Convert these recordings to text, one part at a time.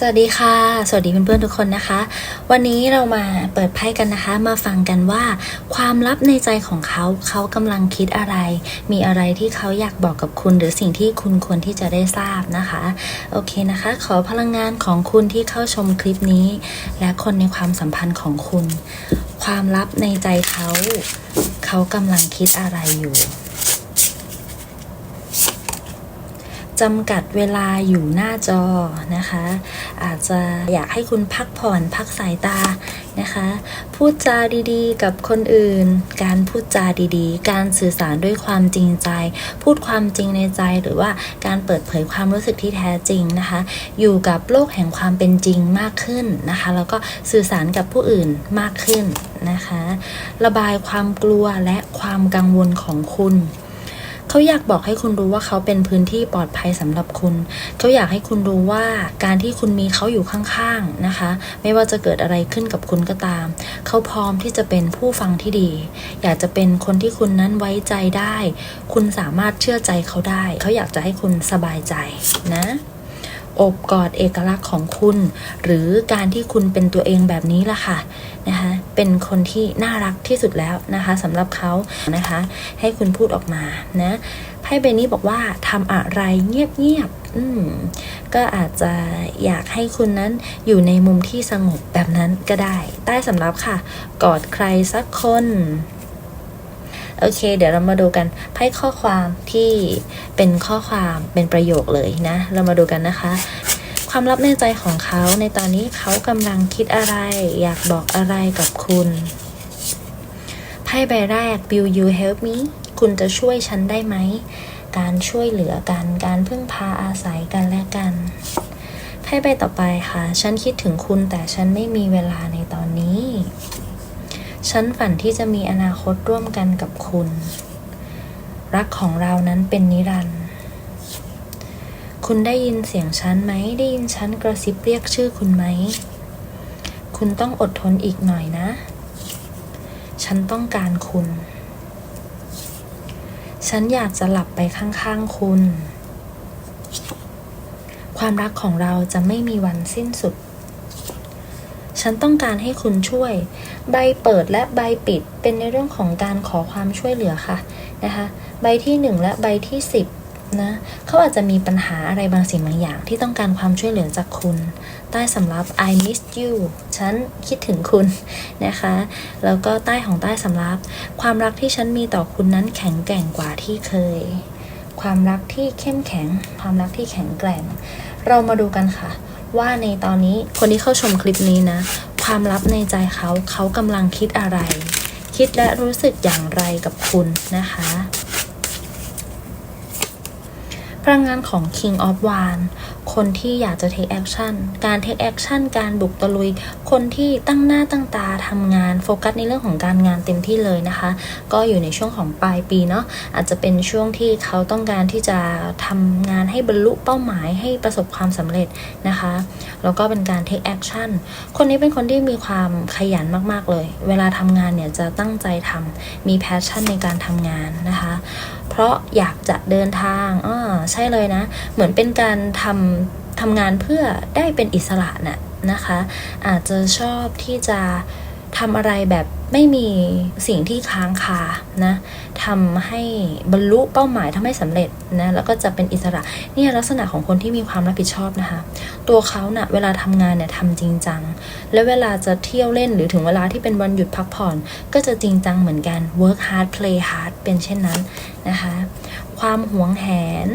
สวัสดีค่ะ สวัสดีเพื่อนๆทุกคนนะคะ วันนี้เรามาเปิดไพ่กันนะคะ มาฟังกันว่า ความลับในใจของเขาเขากำลังคิดอะไร มีอะไรที่เขาอยากบอกกับคุณ หรือสิ่งที่คุณควรที่จะได้ทราบนะคะ โอเคนะคะ ขอพลังงานของคุณที่เข้าชมคลิปนี้ และคนในความสัมพันธ์ของคุณ ความลับในใจเขา เขากำลังคิดอะไรอยู่ จำกัดเวลาอยู่หน้าจอนะคะ อาจจะอยากให้คุณพักผ่อนพักสายตานะคะ พูดจาดีๆ กับคนอื่น การพูดจาดีๆ การสื่อสารด้วยความจริงใจ พูดความจริงในใจหรือว่าการเปิดเผยความรู้สึกที่แท้จริงนะคะ อยู่กับโลกแห่งความเป็นจริงมากขึ้นนะคะ แล้วก็สื่อสารกับผู้อื่นมากขึ้นนะคะ ระบายความกลัวและความกังวลของคุณ เขาอยากบอกให้คุณรู้ว่าเขาเป็นพื้นที่ปลอดภัยสำหรับคุณ เขาอยากให้คุณรู้ว่าการที่คุณมีเขาอยู่ข้างๆนะคะ ไม่ว่าจะเกิดอะไรขึ้นกับคุณก็ตาม เขาพร้อมที่จะเป็นผู้ฟังที่ดี อยากจะเป็นคนที่คุณนั้นไว้ใจได้ คุณสามารถเชื่อใจเขาได้ เขาอยากจะให้คุณสบายใจนะอบกอดเอกลักษณ์ของคุณ หรือการที่คุณเป็นตัวเองแบบนี้ล่ะค่ะนะคะ เป็นคนที่น่ารักที่สุดแล้วนะคะสำหรับเขานะคะ ให้คุณพูดออกมานะไพ่ใบนี้บอกว่าทำอะไรเงียบๆอืมก็อาจจะอยากให้คุณนั้นอยู่ในมุมที่สงบแบบนั้นก็ได้ ใต้สำรับค่ะ กอดใครสักคนโอเค เดี๋ยวเรามาดูกันไพ่ข้อความที่เป็นข้อความเป็นประโยคเลยนะ เรามาดูกันนะคะ ความลับในใจของเขาในตอนนี้เขากำลังคิดอะไร อยากบอกอะไรกับคุณไพ่ใบแรก Will you help me คุณจะช่วยฉันได้ไหม การช่วยเหลือกัน การพึ่งพาอาศัยกันและกันไพ่ใบต่อไปค่ะ ฉันคิดถึงคุณแต่ฉันไม่มีเวลาในตอนนี้ ฉันฝันที่จะมีอนาคตร่วมกันกับคุณ รักของเรานั้นเป็นนิรันดร์ คุณได้ยินเสียงฉันไหม ได้ยินฉันกระซิบเรียกชื่อคุณไหม คุณต้องอดทนอีกหน่อยนะ ฉันต้องการคุณ ฉันอยากจะหลับไปข้างๆคุณ ความรักของเราจะไม่มีวันสิ้นสุด ฉันต้องการให้คุณช่วย ใบเปิดและใบปิดเป็นในเรื่องของการขอความช่วยเหลือค่ะนะคะ ใบที่หนึ่งและใบที่สิบ นะเขาอาจจะมีปัญหาอะไรบางสิ่งบางอย่างที่ต้องการความช่วยเหลือจากคุณ ใต้สำรับ I miss you ฉันคิดถึงคุณนะคะ แล้วก็ใต้ของใต้สำรับ ความรักที่ฉันมีต่อคุณนั้นแข็งแกร่งกว่าที่เคย ความรักที่เข้มแข็ง ความรักที่แข็งแกร่ง เรามาดูกันค่ะ ว่าในตอนนี้คนที่เข้าชมคลิปนี้นะ ความลับในใจเขาเขากำลังคิดอะไร คิดและรู้สึกอย่างไรกับคุณนะคะ ลังงานของ King of w a n d คนที่อยากจะ take action การ take action การบุกตะลุย คนที่ตั้งหน้าตั้งตาทำงานโฟกัสในเรื่องของการงานเต็มที่เลยนะคะ ก็อยู่ในช่วงของปลายปีเนาะอาจจะเป็นช่วงที่เขาต้องการที่จะทำงานให้บรรลุเป้าหมายให้ประสบความสำเร็จนะคะ แล้วก็เป็นการ take action คนนี้เป็นคนที่มีความขยันมาก ๆ เลย เวลาทำงานเนี่ยจะตั้งใจทำมี passion ในการทำงานนะคะ เพราะอยากจะเดินทางอ่าใช่เลยนะ เหมือนเป็นการทำทำงานเพื่อได้เป็นอิสระน่ะนะคะ อาจจะชอบที่จะ ทำอะไรแบบไม่มีสิ่งที่ค้างคานะทำให้บรรลุเป้าหมายทำให้สำเร็จนะแล้วก็จะเป็นอิสระเนี่ยลักษณะของคนที่มีความรับผิดชอบนะคะ ตัวเขาเนะ่ะเวลาทำงานเนี่ยทำจริงจัง แล้วเวลาจะเที่ยวเล่นหรือถึงเวลาที่เป็นวันหยุดพักผ่อน ก็จะจริงจังเหมือนกัน work hard play hard เป็นเช่นนั้นนะคะ ความหวงแหน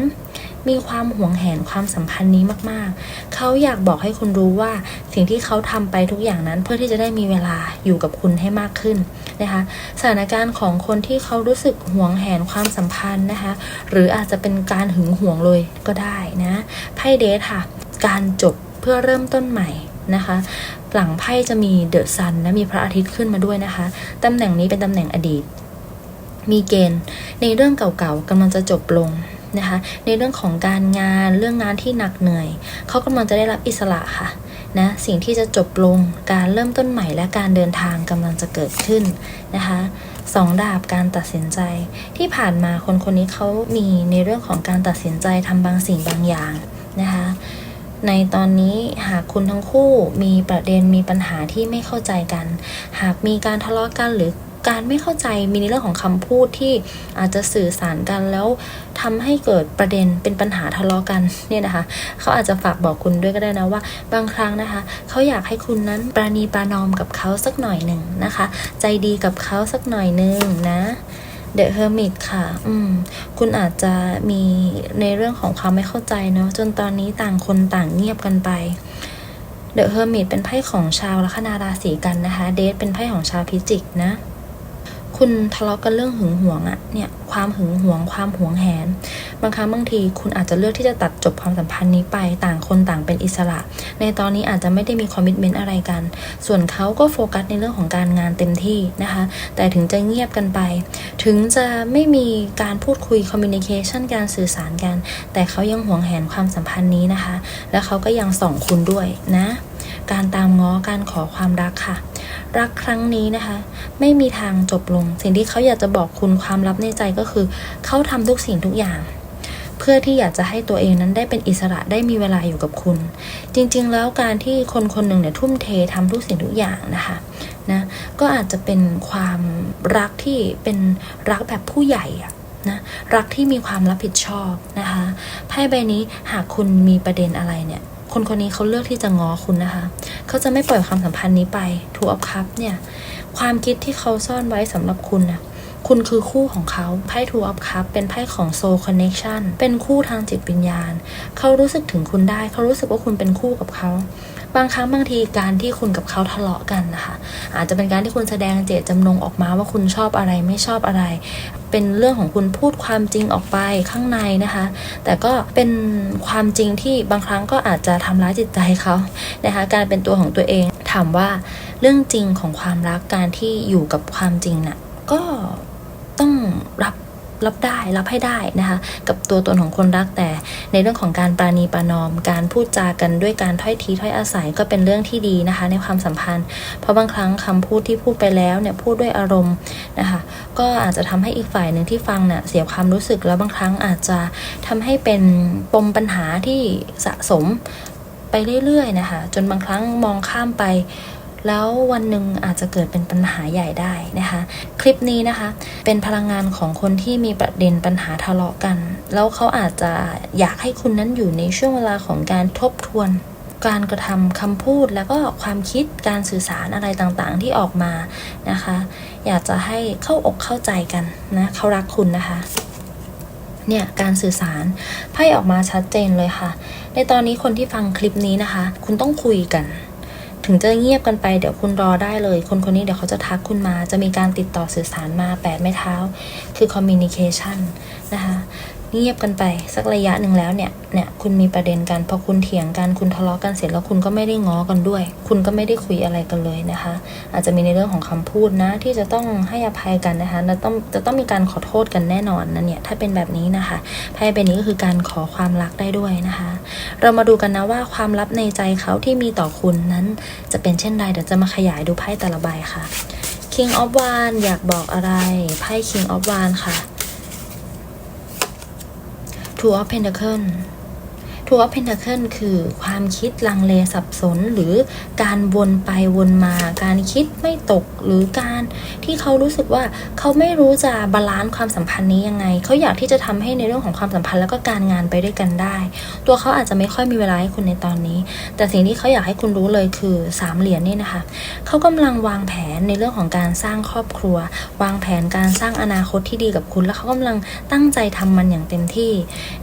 มีความหวงแหนความสัมพันธ์นี้มากๆ เขาอยากบอกให้คุณรู้ว่าสิ่งที่เขาทำไปทุกอย่างนั้น เพื่อที่จะได้มีเวลาอยู่กับคุณให้มากขึ้นนะคะ สถานการณ์ของคนที่เขารู้สึกหวงแหนความสัมพันธ์นะคะ หรืออาจจะเป็นการหึงหวงเลยก็ได้นะไพ่เดทค่ะ การจบเพื่อเริ่มต้นใหม่นะคะหลังไพ่จะมีเดอะซันและมีพระอาทิตย์ขึ้นมาด้วยนะคะ ตำแหน่งนี้เป็นตำแหน่งอดีต มีเกณฑ์ในเรื่องเก่าๆกำลังจะจบลง นะคะในเรื่องของการงานเรื่องงานที่หนักเหนื่อย เขากำลังจะได้รับอิสระค่ะนะสิ่งที่จะจบลงการเริ่มต้นใหม่และการเดินทางกำลังจะเกิดขึ้นนะคะสองดาบการตัดสินใจ ที่ผ่านมาคนคนนี้เขามีในเรื่องของการตัดสินใจทำบางสิ่งบางอย่างนะคะในตอนนี้หากคุณทั้งคู่มีประเด็นมีปัญหาที่ไม่เข้าใจกัน หากมีการทะเลาะกันหรือ การไม่เข้าใจมีในเรื่องของคำพูดที่อาจจะสื่อสารกันแล้วทำให้เกิดประเด็นเป็นปัญหาทะเลาะกันเนี่ยนะคะ เขาอาจจะฝากบอกคุณด้วยก็ได้นะว่า บางครั้งนะคะ เขาอยากให้คุณนั้นปราณีประนอมกับเขาสักหน่อยหนึ่งนะคะ ใจดีกับเขาสักหน่อยหนึ่งนะ The Hermit ค่ะ อืม คุณอาจจะมีในเรื่องของความไม่เข้าใจเนาะ จนตอนนี้ต่างคนต่างเงียบกันไป The Hermit เป็นไพ่ของชาวลัคนาราศีกันนะคะ เดทเป็นไพ่ของชาวพิจิกนะ คุณทะเลาะกันเรื่องหึงหวงอะเนี่ยความหึงหวงความหวงแหน บางครั้งบางทีคุณอาจจะเลือกที่จะตัดจบความสัมพันธ์นี้ไปต่างคนต่างเป็นอิสระ ในตอนนี้อาจจะไม่ได้มีคอมมิชเมนต์อะไรกัน ส่วนเขาก็โฟกัสในเรื่องของการงานเต็มที่นะคะ แต่ถึงจะเงียบกันไป ถึงจะไม่มีการพูดคุยคอมมิวนิเคชันการสื่อสารกัน แต่เขายังหวงแหนความสัมพันธ์นี้นะคะ และเขาก็ยังส่องคุณด้วยนะ การตามง้อการขอความรักค่ะ รักครั้งนี้นะคะ ไม่มีทางจบลง สิ่งที่เขาอยากจะบอกคุณความลับในใจก็คือ เขาทำทุกสิ่งทุกอย่าง เพื่อที่อยากจะให้ตัวเองนั้นได้เป็นอิสระได้มีเวลาอยู่กับคุณ จริง ๆ แล้วการที่คนคนหนึ่งเนี่ยทุ่มเททำทุกสิ่งทุกอย่างนะคะนะก็อาจจะเป็นความรักที่เป็นรักแบบผู้ใหญ่อะนะรักที่มีความรับผิดชอบนะคะไพ่ใบนี้หากคุณมีประเด็นอะไรเนี่ย คนคนนี้เขาเลือกที่จะง้อคุณนะคะ เขาจะไม่ปล่อยความสัมพันธ์นี้ไปทูอัพคัพเนี่ย ความคิดที่เขาซ่อนไว้สำหรับคุณนะคุณคือคู่ของเขาไพ่ทูอัพคัพเป็นไพ่ของโซ l คอนเนคชันเป็นคู่ทางจิตวิญญาณ เขารู้สึกถึงคุณได้ เขารู้สึกว่าคุณเป็นคู่กับเขา บางครั้งบางทีการที่คุณกับเขาทะเลาะกันนะคะ อาจจะเป็นการที่คุณแสดงเจตจำนงออกมาว่าคุณชอบอะไรไม่ชอบอะไร เป็นเรื่องของคุณพูดความจริงออกไปข้างในนะคะ แต่ก็เป็นความจริงที่บางครั้งก็อาจจะทำร้ายจิตใจเขานะคะ การเป็นตัวของตัวเองถามว่าเรื่องจริงของความรักการที่อยู่กับความจริงน่ะก็ต้องรับ รับได้รับให้ได้นะคะกับตัวตนของคนรักแต่ ในเรื่องของการปราณีประนอม การพูดจากันด้วยการถ้อยทีถ้อยอาศัยก็เป็นเรื่องที่ดีนะคะ ในความสัมพันธ์ เพราะบางครั้งคำพูดที่พูดไปแล้วเนี่ยพูดด้วยอารมณ์นะคะก็อาจจะทำให้อีกฝ่ายหนึ่งที่ฟังเนี่ยเสียความรู้สึกแล้วบางครั้งอาจจะทำให้เป็นปมปัญหาที่สะสมไปเรื่อยๆนะคะจนบางครั้งมองข้ามไป แล้ววันหนึ่งอาจจะเกิดเป็นปัญหาใหญ่ได้นะคะ คลิปนี้นะคะ เป็นพลังงานของคนที่มีประเด็นปัญหาทะเลาะกัน แล้วเขาอาจจะอยากให้คุณนั้นอยู่ในช่วงเวลาของการทบทวนการกระทำคำพูดแล้วก็ความคิดการสื่อสารอะไรต่างๆที่ออกมานะคะ อยากจะให้เข้าอกเข้าใจกันนะเขารักคุณนะคะเนี่ยการสื่อสารไพ่ออกมาชัดเจนเลยค่ะ ในตอนนี้คนที่ฟังคลิปนี้นะคะ คุณต้องคุยกัน ถึงจะเงียบกันไปเดี๋ยวคุณรอได้เลย คนคนนี้เดี๋ยวเขาจะทักคุณมา จะมีการติดต่อสื่อสารมาแปดไม้เท้า คือ communication นะคะ เงียบกันไปสักระยะหนึ่งแล้วเนี่ยเนี่ยคุณมีประเด็นกันพอคุณเถียงกันคุณทะเลาะกันเสร็จแล้วคุณก็ไม่ได้ง้อกันด้วย คุณก็ไม่ได้คุยอะไรกันเลยนะคะ อาจจะมีในเรื่องของคำพูดนะ ที่จะต้องให้อภัยกันนะคะแล้วต้องจะต้องมีการขอโทษกันแน่นอนนะเนี่ยถ้าเป็นแบบนี้นะคะไพ่ใบนี้ก็คือการขอความรักได้ด้วยนะคะ เรามาดูกันนะว่าความลับในใจเขาที่มีต่อคุณนั้นจะเป็นเช่นไรเดี๋ยวจะมาขยายดูไพ่แต่ละใบค่ะ King of w a n d อยากบอกอะไรไพ่ King of w a n d ค่ะ Two of Pentacle Two of Pentacle คือความคิดลังเลสับสน หรือการวนไปวนมา การคิดไม่ตกหรือการที่เขารู้สึกว่าเขาไม่รู้จะบาลานซ์ความสัมพันธ์นี้ยังไง เขาอยากที่จะทำให้ในเรื่องของความสัมพันธ์แล้วก็การงานไปด้วยกันได้ ตัวเขาอาจจะไม่ค่อยมีเวลาให้คุณในตอนนี้ แต่สิ่งที่เขาอยากให้คุณรู้เลยคือสามเหรียญนี่นะคะเขากำลังวางแผนในเรื่องของการสร้างครอบครัว วางแผนการสร้างอนาคตที่ดีกับคุณ แล้วเขากำลังตั้งใจทำมันอย่างเต็มที่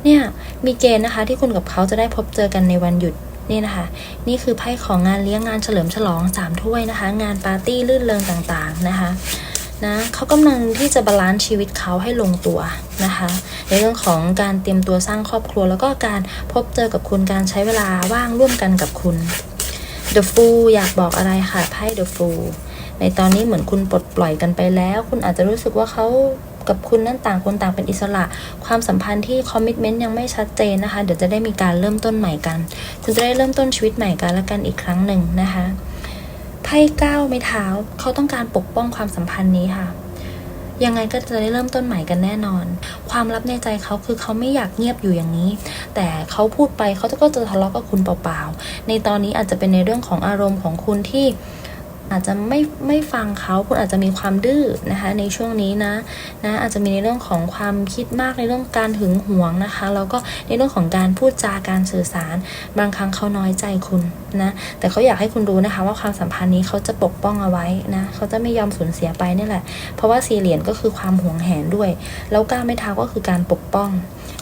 เนี่ยมีเกณฑ์นะคะที่คุณกับเขาาจะได้พบเจอกันในวันหยุดนี่นะคะ นี่คือไพ่ของงานเลี้ยงงานเฉลิมฉลองสามถ้วยนะคะ งานปาร์ตี้ลื่นเริงต่างๆนะคะนะเขากำลังที่จะบาลานซ์ชีวิตเขาให้ลงตัวนะคะ ในเรื่องของการเตรียมตัวสร้างครอบครัว แล้วก็การพบเจอกับคุณการใช้เวลาว่างร่วมกันกับคุณ The Fool อยากบอกอะไรค่ะไพ่ The Fool ในตอนนี้เหมือนคุณปลดปล่อยกันไปแล้ว คุณอาจจะรู้สึกว่าเขา กับคุณนั้นต่างคนต่างเป็นอิสระ ความสัมพันธ์ที่คอมมิชเมนต์ยังไม่ชัดเจนนะคะ เดี๋ยวจะได้มีการเริ่มต้นใหม่กัน คุณจะได้เริ่มต้นชีวิตใหม่กันละกันอีกครั้งหนึ่งนะคะไพ่ก้าวไม้เท้าเขาต้องการปกป้องความสัมพันธ์นี้ค่ะยังไงก็จะได้เริ่มต้นใหม่กันแน่นอน ความลับในใจเขาคือเขาไม่อยากเงียบอยู่อย่างนี้ แต่เขาพูดไปเขาก็จะทะเลาะกับคุณเปล่าๆ ในตอนนี้อาจจะเป็นในเรื่องของอารมณ์ของคุณที่ อาจจะไม่ไม่ฟังเขาคุณอาจจะมีความดื้อนะคะ ในช่วงนี้นะนะอาจจะมีในเรื่องของความคิดมากในเรื่องการหึงหวงนะคะ แล้วก็ในเรื่องของการพูดจาการสื่อสาร บางครั้งเขาน้อยใจคุณนะแต่เขาอยากให้คุณรู้นะคะ ว่าความสัมพันธ์นี้เขาจะปกป้องเอาไว้นะเขาจะไม่ยอมสูญเสียไปนี่แหละ เพราะว่าสี่เหรียญก็คือความหวงแหนด้วย แล้วก้าไม่เท้าก็คือการปกป้อง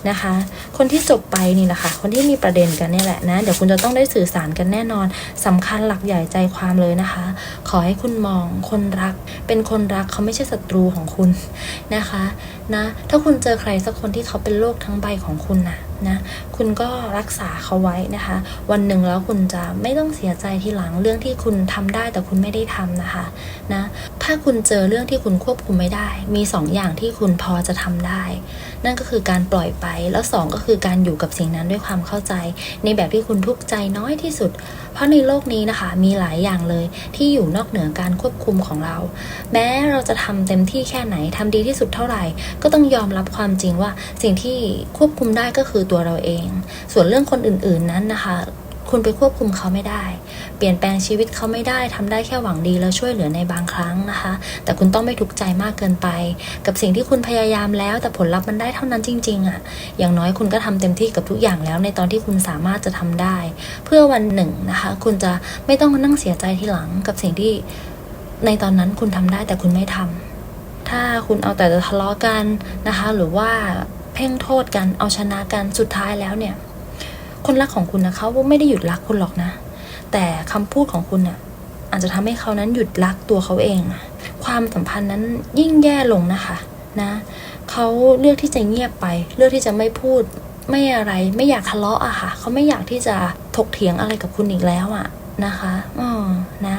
นะคะ คนที่จบไปนี่แหละค่ะ คนที่มีประเด็นกันนี่แหละนะ เดี๋ยวคุณจะต้องได้สื่อสารกันแน่นอนสำคัญหลักใหญ่ใจความเลยนะคะ ขอให้คุณมองคนรัก เป็นคนรักเขาไม่ใช่ศัตรูของคุณนะคะ นะ ถ้าคุณเจอใครสักคนที่เขาเป็นโลกทั้งใบของคุณนะนะ คุณก็รักษาเขาไว้นะคะ วันหนึ่งแล้วคุณจะไม่ต้องเสียใจทีหลังเรื่องที่คุณทำได้แต่คุณไม่ได้ทำนะคะนะ ถ้าคุณเจอเรื่องที่คุณควบคุมไม่ได้ มีสองอย่างที่คุณพอจะทำได้ นั่นก็คือการปล่อยไป แล้วสองก็คือการอยู่กับสิ่งนั้นด้วยความเข้าใจ ในแบบที่คุณทุกข์ใจน้อยที่สุด เพราะในโลกนี้นะคะมีหลายอย่างเลยที่อยู่นอกเหนือการควบคุมของเรา แม้เราจะทำเต็มที่แค่ไหนทำดีที่สุดเท่าไหร่ ก็ต้องยอมรับความจริงว่าสิ่งที่ควบคุมได้ก็คือตัวเราเอง ส่วนเรื่องคนอื่น ๆนั้นนะคะ คุณไปควบคุมเขาไม่ได้ เปลี่ยนแปลงชีวิตเขาไม่ได้ทำได้แค่หวังดีแล้วช่วยเหลือในบางครั้งนะคะ แต่คุณต้องไม่ทุกข์ใจมากเกินไป กับสิ่งที่คุณพยายามแล้ว แต่ผลลัพธ์มันได้เท่านั้นจริง ๆอะ่ะ อย่างน้อยคุณก็ทำเต็มที่กับทุกอย่างแล้ว ในตอนที่คุณสามารถจะทำได้ เพื่อวันหนึ่งนะคะ คุณจะไม่ต้องนั่งเสียใจทีหลังกับสิ่งที่ในตอนนั้นคุณทำได้แต่คุณไม่ทำถ้าคุณเอาแต่จะทะเลาะกันนะคะ หรือว่าเพ่งโทษกันเอาชนะกันสุดท้ายแล้วเนี่ย คนรักของคุณนะเขาไม่ได้หยุดรักคุณหรอกนะ แต่คำพูดของคุณน่ะอาจจะทำให้เขานั้นหยุดรักตัวเขาเอง ความสัมพันธ์นั้นยิ่งแย่ลงนะคะนะเขาเลือกที่จะเงียบไป เลือกที่จะไม่พูดไม่อะไรไม่อยากทะเลาะอะค่ะเขาไม่อยากที่จะถกเถียงอะไรกับคุณอีกแล้วอะนะคะอ๋อนะ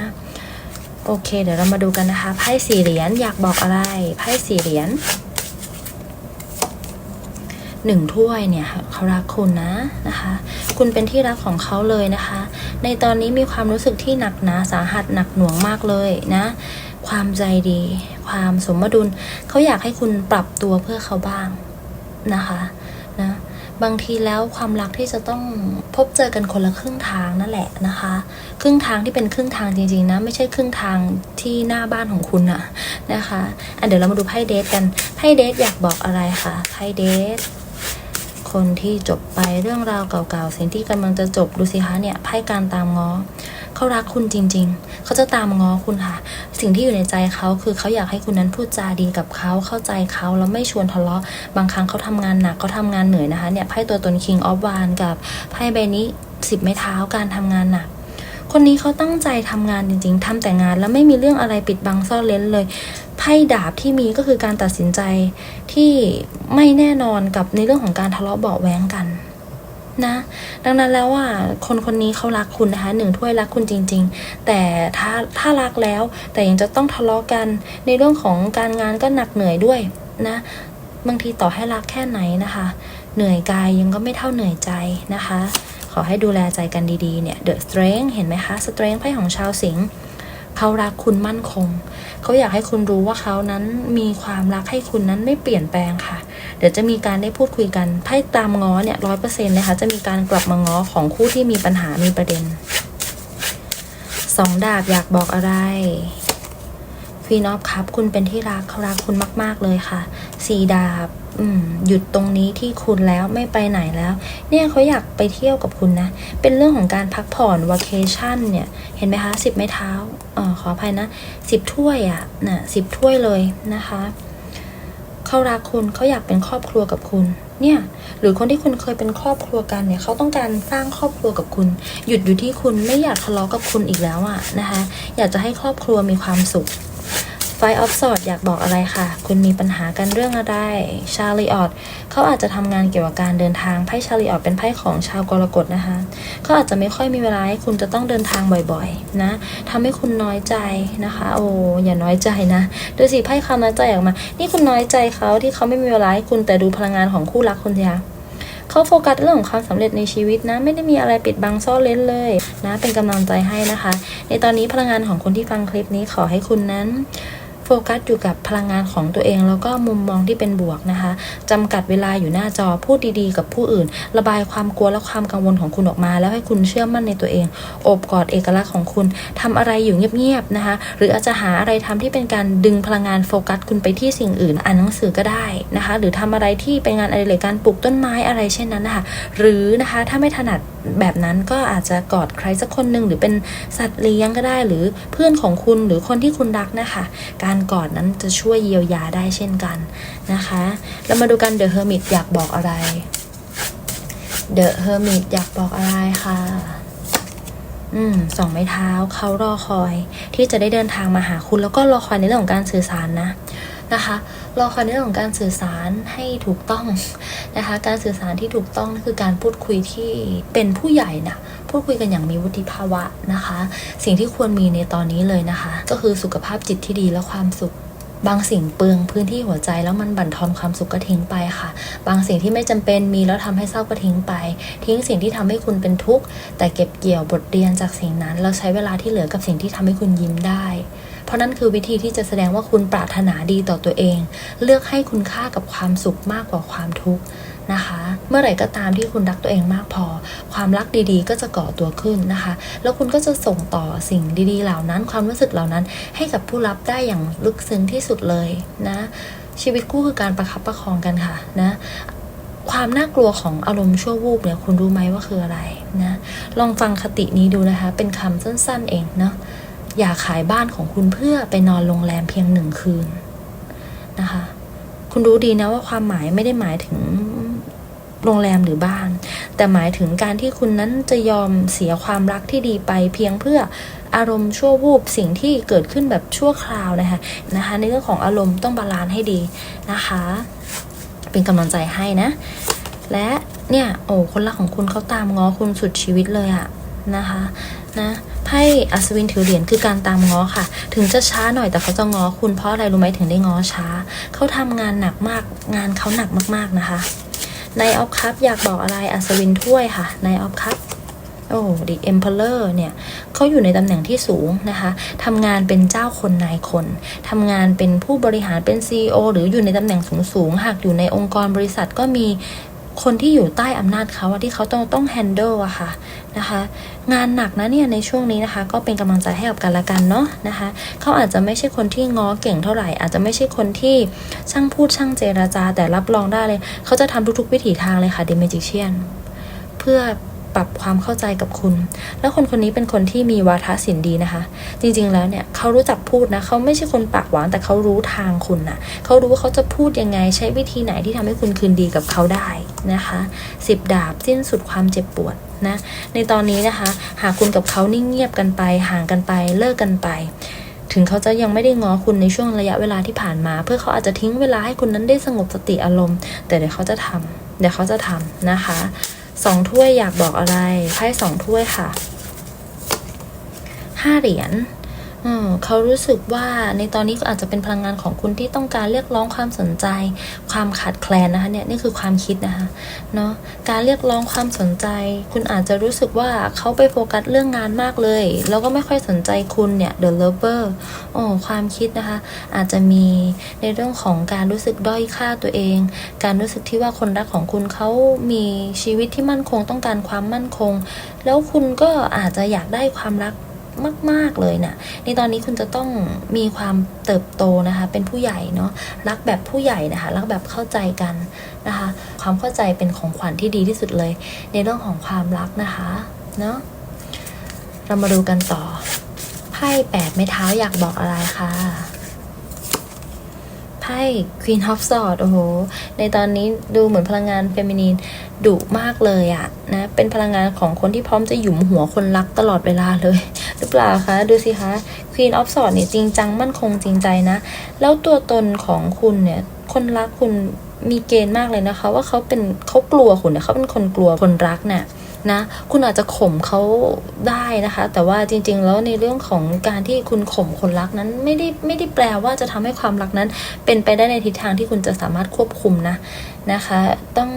โอเค เดี๋ยวเรามาดูกันนะคะไพ่สี่เหรียญอยากบอกอะไรไพ่สี่เหรียญ หนึ่งถ้วยเนี่ยเขารักคุณนะนะคะ คุณเป็นที่รักของเขาเลยนะคะ ในตอนนี้มีความรู้สึกที่หนักหนาสาหัสหนักหน่วงมากเลยนะ ความใจดี ความสมดุลเขาอยากให้คุณปรับตัวเพื่อเขาบ้างนะคะนะบางทีแล้วความรักที่จะต้องพบเจอกันคนละครึ่งทางนั่นแหละนะคะ ครึ่งทางที่เป็นครึ่งทางจริงๆนะ ไม่ใช่ครึ่งทางที่หน้าบ้านของคุณอะนะคะอะเดี๋ยวเรามาดูไพ่เดทกันไพ่เดทอยากบอกอะไรคะไพ่เดท คนที่จบไปเรื่องราวเก่าๆสิ่งที่กำลังจะจบดูสิคะเนี่ยไพ่การตามง้อเขารักคุณจริง ๆ เขาจะตามง้อคุณค่ะ สิ่งที่อยู่ในใจเขาคือเขาอยากให้คุณนั้นพูดจาดีกับเขาเข้าใจเขาแล้วไม่ชวนทะเลาะ บางครั้งเขาทำงานหนักเขาทำงานเหนื่อยนะคะเนี่ยไพ่ตัวตน King of w a n กับไพ่ใบนี้สิบไม้เท้าการทำงานหนัก คนนี้เขาตั้งใจทำงานจริง ๆทำแต่งานแล้วไม่มีเรื่องอะไรปิดบังซ่อนเล้นเลยไพ่ดาบที่มีก็คือการตัดสินใจที่ไม่แน่นอนกับในเรื่องของการทะเลาะเบาะแว้งกันนะดังนั้นแล้วอะคนคนนี้เขารักคุณนะคะหนึ่งถ้วยรักคุณจริง ๆ แต่ถ้าถ้ารักแล้ว แต่ยังจะต้องทะเลาะกันในเรื่องของการงานก็หนักเหนื่อยด้วยนะบางทีต่อให้รักแค่ไหนนะคะ เหนื่อยกายยังก็ไม่เท่าเหนื่อยใจนะคะ ขอให้ดูแลใจกันดีๆเนี่ย The Strength เห็นไหมคะ Strength ไพ่ของชาวสิงห์เขารักคุณมั่นคง เขาอยากให้คุณรู้ว่าเขานั้นมีความรักให้คุณนั้นไม่เปลี่ยนแปลงค่ะ เดี๋ยวจะมีการได้พูดคุยกันไพ่ตามง้อเนี่ยร้อยเปอร์เซ็นต์นะคะจะมีการกลับมาง้อของคู่ที่มีปัญหามีประเด็นสองดาบอยากบอกอะไรฟีนอฟครับ คุณเป็นที่รักเขารักคุณมาก ๆ เลยค่ะ สี่ดาบ หยุดตรงนี้ที่คุณแล้วไม่ไปไหนแล้ว เนี่ยเขาอยากไปเที่ยวกับคุณนะ เป็นเรื่องของการพักผ่อนว a เคชั่นเนี่ย เห็นไหมคะสิบไม้เท้าเออขออภัยนะสิบถ้วยอะ่ะน่ะสิบถ้วยเลยนะคะเขารักคุณเขาอยากเป็นครอบครัวกับคุณ เนี่ย หรือคนที่คุณเคยเป็นครอบครัวกันเนี่ยเขาต้องการสร้างครอบครัวกับคุณ หยุดอยู่ที่คุณไม่อยากทะเลาะกับคุณอีกแล้วอะนะคะ อยากจะให้ครอบครัวมีความสุข ไฟออฟสอดอยากบอกอะไรค่ะ คุณมีปัญหากันเรื่องอะไร ชาลีออตเขาอาจจะทำงานเกี่ยวกับการเดินทาง ไพ่ชาลีออตเป็นไพ่ของชาวกรกฎนะคะ เขาอาจจะไม่ค่อยมีเวลาให้คุณจะต้องเดินทางบ่อยๆ นะทำให้คุณน้อยใจนะคะ โอ้อย่าน้อยใจนะดูสิไพ่คำน้อยใจออกมา นี่คุณน้อยใจเขาที่เขาไม่มีเวลาให้คุณแต่ดูพลังงานของคู่รักคุณสิคะเขาโฟกัสเรื่องของความสำเร็จในชีวิตนะ ไม่ได้มีอะไรปิดบังซ่อนเล้นเลยนะ เป็นกำลังใจให้นะคะ ในตอนนี้พลังงานของคนที่ฟังคลิปนี้ขอให้คุณนั้น ฟกัสอยู่กับพลังงานของตัวเอง แล้วก็มุมมองที่เป็นบวกนะคะจำกัดเวลาอยู่หน้าจอพูดดีๆ กับผู้อื่น ระบายความกลัวและความกังวลของคุณออกมา แล้วให้คุณเชื่อมั่นในตัวเองโอบกอดเอกลักษณ์ของคุณทำอะไรอยู่เงียบๆนะคะหรืออาจจะหาอะไรทำที่เป็นการดึงพลังงานโฟกัสคุณไปที่สิ่งอื่นอ่านหนังสือก็ได้นะคะหรือทำอะไรที่เป็นงานอะไรเลยการปลูกต้นไม้อะไรเช่นนั้นนะคะหรือนะคะถ้าไม่ถนัดแบบนั้นก็อาจจะกอดใครสักคนหนึ่งหรือเป็นสัตว์เลี้ยงก็ได้ หรือเพื่อนของคุณหรือคนที่คุณรักนะคะ การก่อดนั้นจะช่วยเยียวยาได้เช่นกันนะคะ แล้วมาดูกันเดอะเฮอร์มิตอยากบอกอะไรเดอะเฮอร์มิตอยากบอกอะไรค่ะอืมสองไม้เท้าเขารอคอย ที่จะได้เดินทางมาหาคุณ แล้วก็รอคอยในเรื่องของการสื่อสารนะนะคะรอคอยในเรื่องของการสื่อสารให้ถูกต้องนะคะ การสื่อสารที่ถูกต้องนั่นคือการพูดคุยที่เป็นผู้ใหญ่นะ พูดคุยกันอย่างมีวุฒิภาวะนะคะ สิ่งที่ควรมีในตอนนี้เลยนะคะ ก็คือสุขภาพจิตที่ดีและความสุขบางสิ่งเปลืองพื้นที่หัวใจแล้วมันบั่นทอนความสุขก็ทิ้งไปค่ะ บางสิ่งที่ไม่จำเป็นมีแล้วทำให้เศร้าก็ทิ้งไป ทิ้งสิ่งที่ทำให้คุณเป็นทุกข์แต่เก็บเกี่ยวบทเรียนจากสิ่งนั้น แล้วใช้เวลาที่เหลือกับสิ่งที่ทำให้คุณยิ้มได้ เพราะนั่นคือวิธีที่จะแสดงว่าคุณปรารถนาดีต่อตัวเอง เลือกให้คุณค่ากับความสุขมากกว่าความทุกข์ นะคะ เมื่อไหร่ก็ตามที่คุณรักตัวเองมากพอ ความรักดีๆ ก็จะก่อตัวขึ้นนะคะ แล้วคุณก็จะส่งต่อสิ่งดีๆ เหล่านั้น ความรู้สึกเหล่านั้น ให้กับผู้รับได้อย่างลึกซึ้งที่สุดเลยนะ ชีวิตคู่คือการประคับประคองกันค่ะนะความน่ากลัวของอารมณ์ชั่ววูบเนี่ยคุณรู้ไหมว่าคืออะไรนะลองฟังคตินี้ดูนะคะ เป็นคำสั้นๆเองเนาะอย่าขายบ้านของคุณเพื่อไปนอนโรงแรมเพียงหนึ่งคืนนะคะ คุณรู้ดีนะว่าความหมายไม่ได้หมายถึง โรงแรมหรือบ้าน แต่หมายถึงการที่คุณนั้นจะยอมเสียความรักที่ดีไป เพียงเพื่ออารมณ์ชั่ววูบสิ่งที่เกิดขึ้นแบบชั่วคราวนะคะนะคะในเรื่องของอารมณ์ต้องบาลานซ์ให้ดีนะคะ เป็นกำลังใจให้นะ และเนี่ยโอ้คนรักของคุณเขาตามง้อคุณสุดชีวิตเลยอะนะคะนะไพ่อัศวินถือเหรียญคือการตามง้อค่ะ ถึงจะช้าหน่อยแต่เขาจะง้อคุณเพราะอะไรรู้ไหมถึงได้ง้อช้า เขาทำงานหนักมากงานเขาหนักมากๆนะคะ ในออฟคัพอยากบอกอะไรอัศวินถ้วยค่ะในออฟคัพโอ้ดิเอ็มเพลเลอร์เนี่ยเขาอยู่ในตำแหน่งที่สูงนะคะทำงานเป็นเจ้าคนนายคนทำงานเป็นผู้บริหารเป็น CEO หรืออยู่ในตำแหน่งสูงๆหากอยู่ในองค์กรบริษัทก็มี คนที่อยู่ใต้อำนาจเขาอะที่เขาต้องต้อง handle อะค่ะนะคะ งานหนักนะเนี่ยในช่วงนี้นะคะ ก็เป็นกำลังใจให้กับกันละกันเนาะนะคะ เขาอาจจะไม่ใช่คนที่ง้อเก่งเท่าไหร่ อาจจะไม่ใช่คนที่ช่างพูดช่างเจราจา แต่รับรองได้เลย เขาจะทำทุกๆ วิถีทางเลยค่ะเดเมจิเชียนเพื่อ ปรับความเข้าใจกับคุณ แล้วคนคนนี้เป็นคนที่มีวาทศิลป์ดีนะคะ จริงๆแล้วเนี่ยเขารู้จักพูดนะเขาไม่ใช่คนปากหวานแต่เขารู้ทางคุณนะเขารู้ว่าเขาจะพูดยังไงใช้วิธีไหนที่ทำให้คุณคืนดีกับเขาได้นะคะสิบดาบสิ้นสุดความเจ็บปวดนะในตอนนี้นะคะ หากคุณกับเขานิ่งเงียบกันไป ห่างกันไปเลิกกันไปถึงเขาจะยังไม่ได้ง้อคุณในช่วงระยะเวลาที่ผ่านมา เพื่อเขาอาจจะทิ้งเวลาให้คุณนั้นได้สงบสติอารมณ์ แต่เดี๋ยวเขาจะทำเดี๋ยวเขาจะทำนะคะ สองถ้วยอยากบอกอะไรไพ่สองถ้วยค่ะห้าเหรียญ เขารู้สึกว่าในตอนนี้ก็อาจจะเป็นพลังงานของคุณที่ต้องการเรียกร้องความสนใจ ความขาดแคลนนะคะเนี่ยนี่คือความคิดนะคะเนาะการเรียกร้องความสนใจ คุณอาจจะรู้สึกว่าเขาไปโฟกัสเรื่องงานมากเลย แล้วก็ไม่ค่อยสนใจคุณเนี่ย the lover โอ้ความคิดนะคะ อาจจะมีในเรื่องของการรู้สึกด้อยค่าตัวเอง การรู้สึกที่ว่าคนรักของคุณเขามีชีวิตที่มั่นคงต้องการความมั่นคง แล้วคุณก็อาจจะอยากได้ความรัก มาก ๆเลยนะ่ะในตอนนี้คุณจะต้องมีความเติบโตนะคะ เป็นผู้ใหญ่เนาะรักแบบผู้ใหญ่นะคะ รักแบบเข้าใจกันนะคะ ความเข้าใจเป็นของขวัญที่ดีที่สุดเลย ในเรื่องของความรักนะคะเนาะเรามาดูกันต่อไพ่แปดไม้เท้าอยากบอกอะไรคะ ไพ่ Queen of Swords โอ้โห ในตอนนี้ดูเหมือนพลังงานเฟมินีนดุมากเลยอะนะ เป็นพลังงานของคนที่พร้อมจะหยุมหัวคนรักตลอดเวลาเลย หรือเปล่าคะ ดูสิคะ Queen of Swords เนี่ยจริงจังมั่นคงจริงใจนะ แล้วตัวตนของคุณเนี่ย คนรักคุณมีเกณฑ์มากเลยนะคะ ว่าเขาเป็นเขากลัวคุณเนี่ยเขาเป็นคนกลัวคนรักเนี่ย นะ คุณอาจจะข่มเขาได้นะคะ แต่ว่าจริง ๆ แล้วในเรื่องของการที่คุณข่มคนรักนั้นไม่ได้ไม่ได้แปลว่าจะทำให้ความรักนั้น เป็นไปได้ในทิศทางที่คุณจะสามารถควบคุมนะนะคะ ต้อง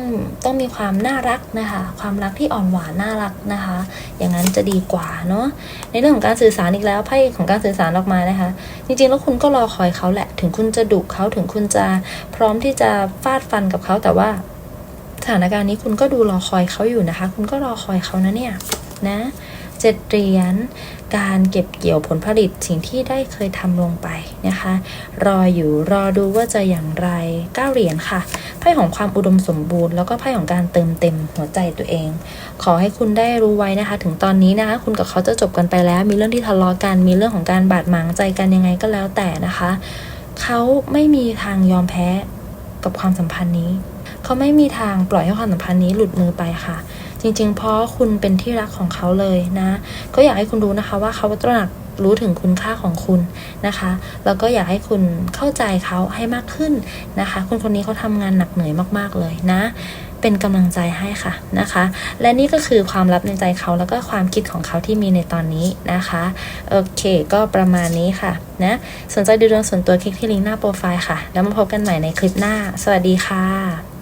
ต้องมีความน่ารักนะคะ ความรักที่อ่อนหวานน่ารักนะคะ อย่างนั้นจะดีกว่าเนาะในเรื่องของการสื่อสารอีกแล้วไพ่ของการสื่อสารออกมานะคะ จริงๆแล้วคุณก็รอคอยเขาแหละ ถึงคุณจะดุเขาถึงคุณจะพร้อมที่จะฟาดฟันกับเขาแต่ว่า สถานการณ์นี้คุณก็ดูรอคอยเขาอยู่นะคะ คุณก็รอคอยเขานะเนี่ยนะเจ็ดเหรียญการเก็บเกี่ยวผลผลิตสิ่งที่ได้เคยทำลงไปนะคะ รออยู่รอดูว่าจะอย่างไรเก้าเหรียญค่ะไพ่ของความอุดมสมบูรณ์ แล้วก็ไพ่ของการเติมเต็มหัวใจตัวเอง ขอให้คุณได้รู้ไว้นะคะ ถึงตอนนี้นะคะ คุณกับเขาจะจบกันไปแล้ว มีเรื่องที่ทะเลาะกันมีเรื่องของการบาดหมางใจกันยังไงก็แล้วแต่นะคะ เขาไม่มีทางยอมแพ้กับความสัมพันธ์นี้ เขาไม่มีทางปล่อยให้ความสัมพันธ์นี้หลุดมือไปค่ะ จริง ๆ เพราะคุณเป็นที่รักของเขาเลยนะ ก็อยากให้คุณรู้นะคะว่าเขาตระหนักรู้ถึงคุณค่าของคุณนะคะ แล้วก็อยากให้คุณเข้าใจเขาให้มากขึ้นนะคะ คุณคนนี้เขาทำงานหนักเหนื่อยมากๆเลยนะ เป็นกำลังใจให้ค่ะนะคะ และนี่ก็คือความลับในใจเขาแล้วก็ความคิดของเขาที่มีในตอนนี้นะคะ โอเค ก็ประมาณนี้ค่ะนะสนใจดูดวงส่วนตัวคลิกที่ลิงก์หน้าโปรไฟล์ค่ะ แล้วมาพบกันใหม่ในคลิปหน้า สวัสดีค่ะ